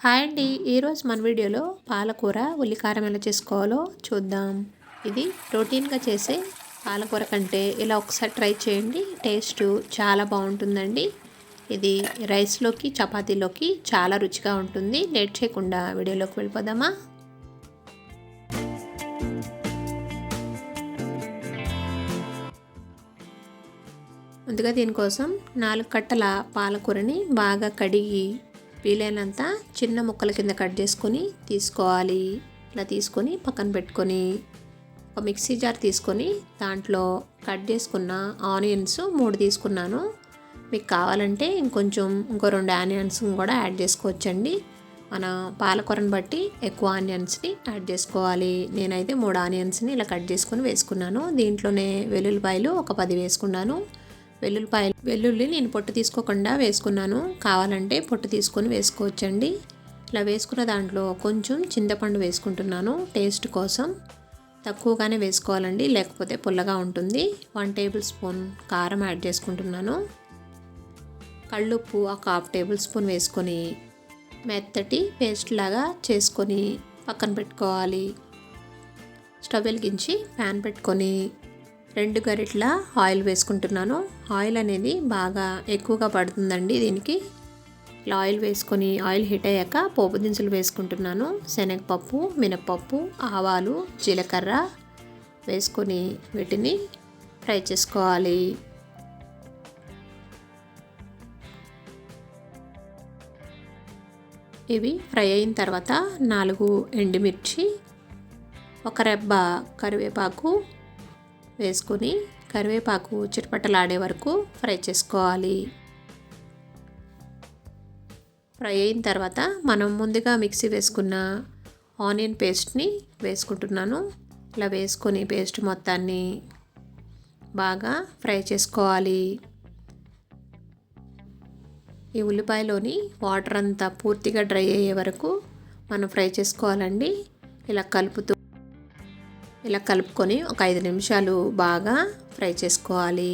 Hi అండి. ఈరోజు మన వీడియోలో పాలకూర ఉల్లికారం ఎలా చేసుకోవాలో చూద్దాం. ఇది రొటీన్గా చేసే పాలకూర కంటే ఇలా ఒకసారి ట్రై చేయండి. టేస్ట్ చాలా బాగుంటుందండి. ఇది రైస్లోకి చపాతీలోకి చాలా రుచిగా ఉంటుంది. లేట్ చేయకుండా వీడియోలోకి వెళ్ళిపోదామా? ముందుగా దీనికోసం నాలుగు కట్టల పాలకూరని బాగా కడిగి వీలైనంత చిన్న ముక్కల కింద కట్ చేసుకొని తీసుకోవాలి. ఇలా తీసుకొని పక్కన పెట్టుకొని ఒక మిక్సీ జార్ తీసుకొని దాంట్లో కట్ చేసుకున్న ఆనియన్స్ మూడు తీసుకున్నాను. మీకు కావాలంటే ఇంకొంచెం ఇంకో రెండు ఆనియన్స్ కూడా యాడ్ చేసుకోవచ్చండి. మన పాలకూరని బట్టి ఎక్కువ ఆనియన్స్ని యాడ్ చేసుకోవాలి. నేనైతే మూడు ఆనియన్స్ని ఇలా కట్ చేసుకొని వేసుకున్నాను. దీంట్లోనే వెల్లుల్లిపాయలు ఒక పది వేసుకున్నాను. వెల్లుల్లిపాయలు. వెల్లుల్లి నేను పొట్టు తీసుకోకుండా వేసుకున్నాను. కావాలంటే పొట్టు తీసుకొని వేసుకోవచ్చండి. ఇలా వేసుకున్న దాంట్లో కొంచెం చింతపండు వేసుకుంటున్నాను. టేస్ట్ కోసం. తక్కువగానే వేసుకోవాలండి. లేకపోతే పుల్లగా ఉంటుంది. వన్ టేబుల్ స్పూన్ కారం యాడ్ చేసుకుంటున్నాను. కళ్ళుప్పు ఒక హాఫ్ టేబుల్ స్పూన్ వేసుకొని మెత్తటి పేస్ట్ లాగా చేసుకొని పక్కన పెట్టుకోవాలి. స్టవ్ వెలిగించి ప్యాన్ పెట్టుకొని రెండు గరిట్ల ఆయిల్ వేసుకుంటున్నాను. ఆయిల్ అనేది బాగా ఎక్కువగా పడుతుందండి దీనికి. ఆయిల్ వేసుకొని ఆయిల్ హీట్ అయ్యాక పోపు దినుసులు వేసుకుంటున్నాను. శనగపప్పు మినప్పప్పు ఆవాలు జీలకర్ర వేసుకొని వీటిని ఫ్రై చేసుకోవాలి. ఇవి ఫ్రై అయిన తర్వాత నాలుగు ఎండుమిర్చి ఒక రెబ్బ కరివేపాకు వేసుకొని కరివేపాకు చిటపట్టలాడే వరకు ఫ్రై చేసుకోవాలి. ఫ్రై అయిన తర్వాత మనం ముందుగా మిక్సీ వేసుకున్న ఆనియన్ పేస్ట్ని వేసుకుంటున్నాను. ఇలా వేసుకొని పేస్ట్ మొత్తాన్ని బాగా ఫ్రై చేసుకోవాలి. ఈ ఉల్లిపాయలోని వాటర్ అంతా పూర్తిగా డ్రై అయ్యే వరకు మనం ఫ్రై చేసుకోవాలండి. ఇలా కలుపుతూ ఇలా కలుపుకొని ఒక ఐదు నిమిషాలు బాగా ఫ్రై చేసుకోవాలి.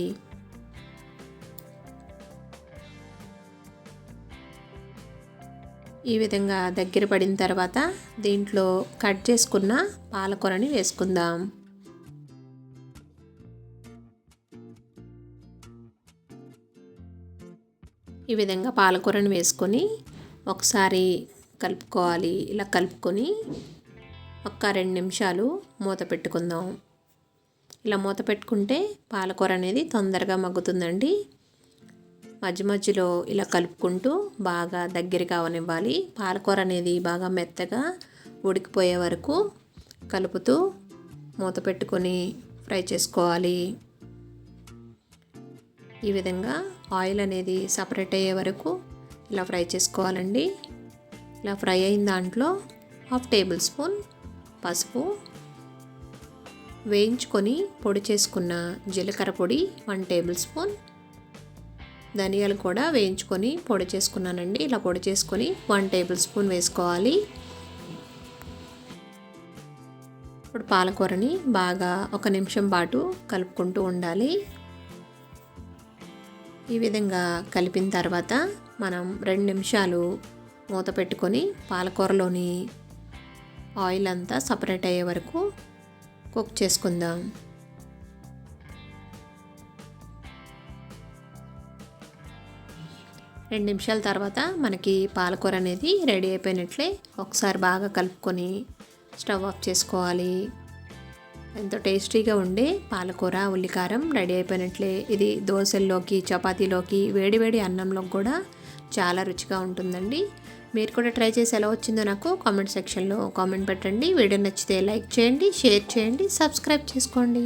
ఈ విధంగా దగ్గర పడిన తర్వాత దీంట్లో కట్ చేసుకున్న పాలకూరని వేసుకుందాం. ఈ విధంగా పాలకూరని వేసుకొని ఒకసారి కలుపుకోవాలి. ఇలా కలుపుకొని ఒక్క రెండు నిమిషాలు మూత పెట్టుకుందాం. ఇలా మూత పెట్టుకుంటే పాలకూర అనేది తొందరగా మగ్గుతుందండి. మధ్య మధ్యలో ఇలా కలుపుకుంటూ బాగా దగ్గరగా అవనివ్వాలి పాలకూర అనేది బాగా మెత్తగా ఉడికిపోయే వరకు కలుపుతూ మూత పెట్టుకొని ఫ్రై చేసుకోవాలి. ఈ విధంగా ఆయిల్ అనేది సపరేట్ అయ్యే వరకు ఇలా ఫ్రై చేసుకోవాలండి. ఇలా ఫ్రై అయిన దాంట్లో హాఫ్ టేబుల్ స్పూన్ పసుపు వేయించుకొని పొడి చేసుకున్న జీలకర్ర పొడి వన్ టేబుల్ స్పూన్. ధనియాలు కూడా వేయించుకొని పొడి చేసుకున్నానండి. ఇలా పొడి చేసుకొని వన్ టేబుల్ స్పూన్ వేసుకోవాలి. ఇప్పుడు పాలకూరని బాగా ఒక నిమిషం పాటు కలుపుకుంటూ ఉండాలి. ఈ విధంగా కలిపిన తర్వాత మనం రెండు నిమిషాలు మూత పెట్టుకొని పాలకూరలోని ఆయిల్ అంతా సపరేట్ అయ్యే వరకు కుక్ చేసుకుందాం. రెండు నిమిషాల తర్వాత మనకి పాలకూర అనేది రెడీ అయిపోయినట్లే ఒకసారి బాగా కలుపుకొని స్టవ్ ఆఫ్ చేసుకోవాలి. ఎంతో టేస్టీగా ఉండే పాలకూర ఉల్లికారం రెడీ అయిపోయినట్లే. ఇది దోశల్లోకి చపాతీలోకి వేడివేడి అన్నంలోకి కూడా చాలా రుచిగా ఉంటుందండి. మీరు కూడా ట్రై చేసి ఎలా వచ్చిందో నాకు కామెంట్ సెక్షన్లో కామెంట్ పెట్టండి. వీడియో నచ్చితే లైక్ చేయండి షేర్ చేయండి సబ్స్క్రైబ్ చేసుకోండి.